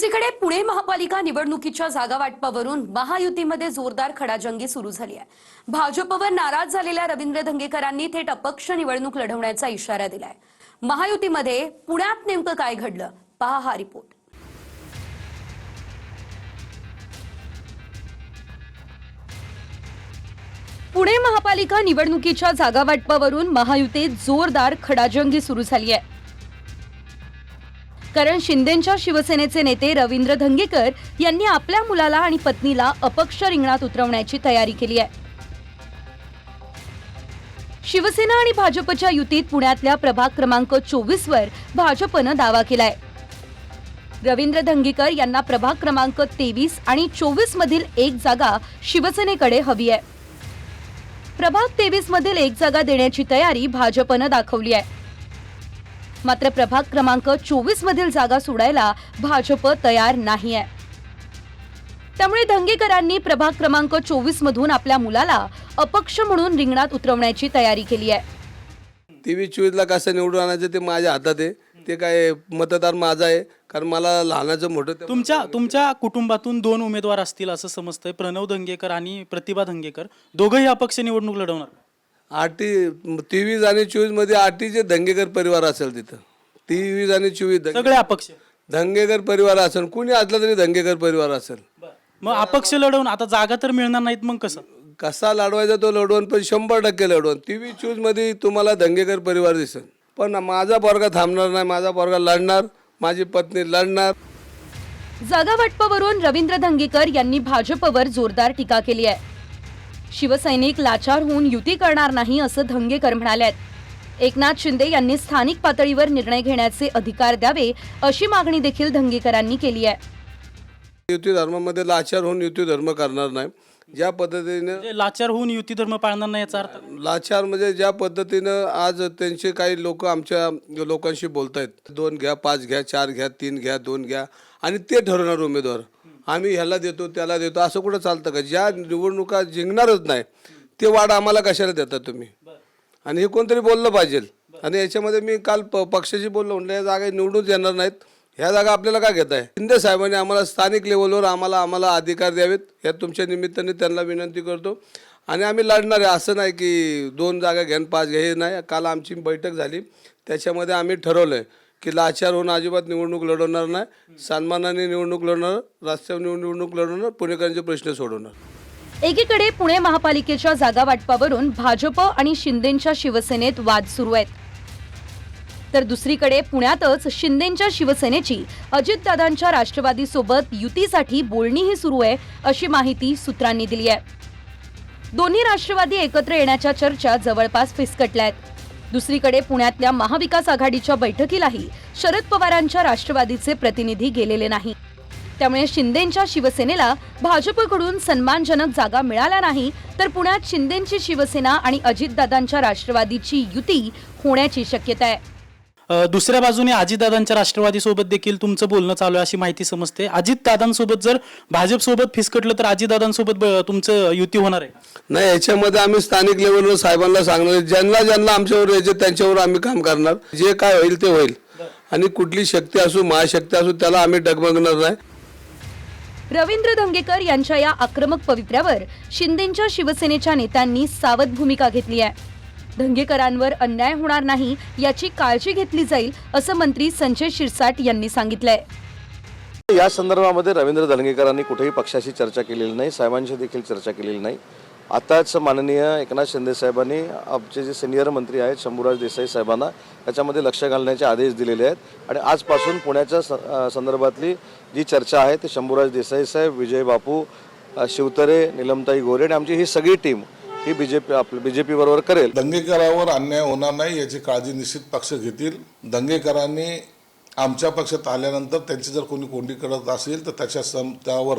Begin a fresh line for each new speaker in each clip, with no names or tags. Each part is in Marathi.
दुसरीकडे पुणे महापालिका निवडणुकीच्या जागा वाटपावरून महायुतीमध्ये जोरदार खडाजंगी सुरू झाली आहे. भाजपवर नाराज झालेल्या रवींद्र धंगेकरांनी थेट अपक्ष निवडणूक लढवण्याचा इशारा दिलाय. महायुतीमध्ये पुण्यात नेमकं काय घडलं? पहा हा रिपोर्ट. पुणे महापालिका निवडणुकीच्या जागा वाटपावरून महायुतीत जोरदार खडाजंगी सुरू झाली आहे. कारण शिंदेच्या शिवसेनेचे नेते रवींद्र धंगेकर यांनी आपल्या मुलाला आणि पत्नीला अपक्ष रिंगणात उतरवण्याची तयारी केली आहे. शिवसेना आणि भाजपच्या युतीत पुण्यातल्या प्रभाग क्रमांक चोवीस वर भाजपनं दावा केलाय. रवींद्र धंगेकर यांना प्रभाग क्रमांक तेवीस आणि चोवीस मधील एक जागा शिवसेनेकडे हवी आहे. प्रभाग तेवीस मधील एक जागा देण्याची तयारी भाजपनं दाखवली आहे. मात्र प्रभाग क्रमांक चोवीस मधील जागा सोडायला भाजप तयार नाही आहे त्यामुळे धंगेकरांनी प्रभाग क्रमांक चोवीस मधून आपल्या मुलाला अपक्ष म्हणून रिंगणात उतरवण्याची तयारी केली आहे.
तेवीस चोवीसला कसं निवडून आणायचं ते माझ्या हातात आहे. ते काय मतदार माझा आहे. कारण मला लहानाचं मोठं ते-
तुमच्या तुमच्या कुटुंबातून दोन उमेदवार असतील असं समजतंय. प्रणव धंगेकर आणि प्रतिभा धंगेकर दोघंही अपक्ष निवडणूक लढवणार.
आठी तेवीस आणि चोवीसमध्ये आठीचे धंगेकर परिवार असेल तिथं. तेवीस आणि चोवीस
सगळे अपक्ष.
धंगेकर परिवार असेल. कुणी असलं तरी धंगेकर परिवार असेल.
मग अपक्ष लढवून आता जागा तर मिळणार नाहीत मग कसं?
कसा लढवायचा तो लढवण पण शंभर टक्के लढवण तेवीस चोवीसमध्ये तुम्हाला धंगेकर परिवार दिसेल. पण माझा पोरगा थांबणार नाही माझा पोरगा लढणार माझी पत्नी लढणार.
जागा वाटपावरून रवींद्र धंगेकर यांनी भाजपवर जोरदार टीका केली आहे. शिवसैनिक लाचार होऊन युती करणार नाही असं धंगेकर म्हणाले आहेत एकनाथ शिंदे यांनी स्थानिक पातळीवर निर्णय घेण्याचे अधिकार द्यावे अशी मागणी देखील धंगेकरांनी केली आहे.
युती धर्मामध्ये लाचार होऊन युती धर्म करणार नाही. ज्या पद्धतीने
म्हणजे लाचार होऊन युती धर्म पाळणार नाही याचा अर्थ?
लाचार म्हणजे ज्या पद्धतीनं आज त्यांचे काही लोक आमच्या लोकांशी बोलतायत. दोन घ्या पाच घ्या चार घ्या तीन घ्या दोन घ्या आणि ते ठरवणार उमेदवार. आम्ही ह्याला देतो त्याला देतो असं कुठं चालतं का? ज्या निवडणुका जिंकणारच नाही ते वाढ आम्हाला कशाला देता तुम्ही? आणि हे कोणतरी बोललं पाहिजे. आणि याच्यामध्ये मी काल प पक्षाशी बोललो म्हटलं या जागा निवडून येणार नाहीत. ह्या जागा आपल्याला का घेत आहे? शिंदे साहेबांनी आम्हाला स्थानिक लेवलवर आम्हाला आम्हाला अधिकार द्यावेत. या तुमच्या निमित्ताने त्यांना विनंती करतो. आणि आम्ही लढणार आहे. असं नाही की दोन जागा घ्या आणि पाच घ्या हे नाही. काल आमची बैठक झाली. त्याच्यामध्ये आम्ही ठरवलं आहे की लाचार होऊन अजिबात निवडणूक लढवणार नाही. सन्मानाने निवडणूक लढवणार रस्त्यावर निवडणूक लढवणार पुणेकरांचे प्रश्न सोडवणार.
एकीकडे पुणे महापालिकेच्या जागा वाटपावरून भाजप आणि शिंदेच्या शिवसेनेत वाद सुरू आहेत. तर दुसरीकडे पुण्यातच शिंदेच्या शिवसेनेची अजितदादांच्या राष्ट्रवादीसोबत युतीसाठी बोलणीही सुरू आहे अशी माहिती सूत्रांनी दिली आहे. दोन्ही राष्ट्रवादी एकत्र येण्याच्या चर्चा जवळपास फिसकटल्या आहेत. दुसरीकडे पुण्यातल्या महाविकास आघाडीच्या बैठकीलाही शरद पवारांच्या राष्ट्रवादीचे प्रतिनिधी गेलेले नाही. त्यामुळे शिंदेच्या शिवसेनेला भाजपकडून सन्मानजनक जागा मिळाल्या नाही तर पुण्यात शिंदेची शिवसेना आणि अजितदादांच्या राष्ट्रवादीची युती होण्याची शक्यता आहे.
दुसऱ्या बाजूने अजितदादांच्या राष्ट्रवादी सोबत देखील तुमचं बोलणं चालू आहे अशी माहिती समजते. अजितदादांसोबत जर भाजप सोबत फिसकटलं तर अजितदादांसोबत तुमचं युती होणार आहे.
नाही याच्यामध्ये आम्ही स्थानिक लेवलवर साहेबांना सांगणार आहे. ज्यांना ज्यांना आमच्यावर यायचे त्यांच्यावर आम्ही काम करणार. जे काय होईल ते होईल. आणि कुठली शक्ती असू महाशक्ती असू त्याला आम्ही डगमगणार नाही.
रवींद्र धंगेकर यांच्या या आक्रमक पवित्र्यावर शिंदेच्या शिवसेनेच्या नेत्यांनी सावध भूमिका घेतली आहे. धंगेकरांवर अन्याय होणार नाही याची काळजी घेतली जाईल असं मंत्री संजय शिरसाट यांनी सांगितलंय.
या संदर्भामध्ये रवींद्र दलंगेकरांनी कुठेही पक्षाशी चर्चा केलेली नाही साहेबांशी देखील चर्चा केलेली नाही. आताच माननीय एकनाथ शिंदे साहेबांनी आमचे जे सिनियर मंत्री आहेत शंभूराज देसाई साहेबांना याच्यामध्ये लक्ष घालण्याचे आदेश दिलेले आहेत. आणि आजपासून पुण्याच्या स- संदर्भातली जी चर्चा आहे ती शंभूराज देसाई साहेब विजय बापू शिवतरे निलमताई गोरे आणि आमची ही सगळी टीम ही बी जे पी आपली बी जे पी बरोबर करेल.
दंगेकरावर अन्याय होणार नाही याची काळजी निश्चित पक्ष घेतील. दंगेकरांनी आमच्या पक्षात आल्यानंतर त्यांची जर कोणी कोंडी करत असेल तर त्याच्या सम त्यावर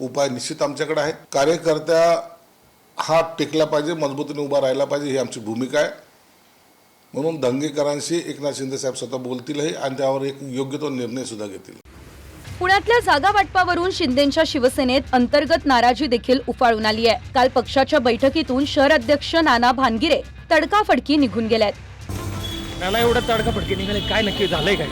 उपाय निश्चित आमच्याकडे आहेत. कार्यकर्त्या हा टिकला पाहिजे मजबूतीने उभा राहिला पाहिजे ही आमची भूमिका आहे. म्हणून दंगेकरांशी एकनाथ शिंदे साहेब स्वतः बोलतीलही आणि त्यावर एक योग्य तो निर्णय सुद्धा घेतील.
पुण्यातल्या जागा वाटपावरून शिंदेच्या शिवसेनेत अंतर्गत नाराजी देखील उफाळून आली आहे. काल पक्षाच्या बैठकीतून शहर अध्यक्ष नाना भानगिरे तडकाफडकी निघून गेल्यात.
त्याला एवढं तडकाफडकी निघाले काय नक्की झालंय काय?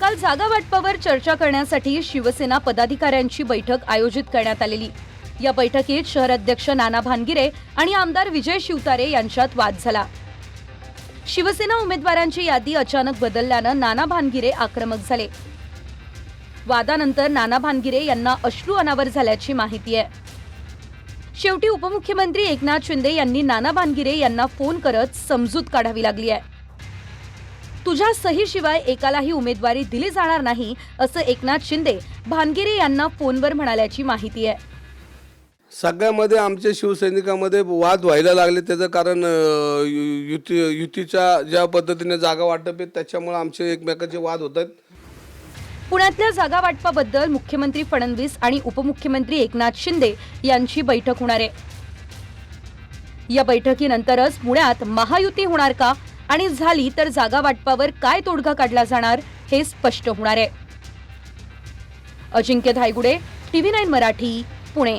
काल जागा वाटपावर चर्चा करण्यासाठी शिवसेना पदाधिकाऱ्यांची बैठक आयोजित करण्यात आलेली. या बैठकीत शहर अध्यक्ष नाना भानगिरे आणि आमदार विजय शिवतारे यांच्यात वाद झाला. शिवसेना उमेदवारांची यादी अचानक बदलल्यानं नाना भानगिरे आक्रमक झाले. वादानंतर नाना भानगिरे यांना अश्रू अनावर झाल्याची माहिती आहे. शेवटी उपमुख्यमंत्री एकनाथ शिंदे यांनी नाना भानगिरे यांना फोन करत समजूत काढावी लागली आहे. तुझ्या सहीशिवाय एकालाही उमेदवारी दिली जाणार नाही असं एकनाथ शिंदे भानगिरे यांना फोनवर म्हणाल्याची माहिती आहे.
सगळ्यामध्ये आमच्या शिवसैनिकामध्ये वाद व्हायला लागले. त्याचं कारण युती युतीच्या ज्या पद्धतीने जागा वाटप आहेत त्याच्यामुळे आमचे एकमेकांचे वाद होत आहेत
पुण्यातल्या जागा वाटपाबद्दल मुख्यमंत्री फडणवीस आणि उपमुख्यमंत्री एकनाथ शिंदे यांची बैठक होणार आहे. या बैठकीनंतरच पुण्यात महायुती होणार का आणि झाली तर जागा वाटपावर काय तोडगा काढला जाणार हे स्पष्ट होणार आहे. Ajinkya Dhaygude TV nine Marathi Pune.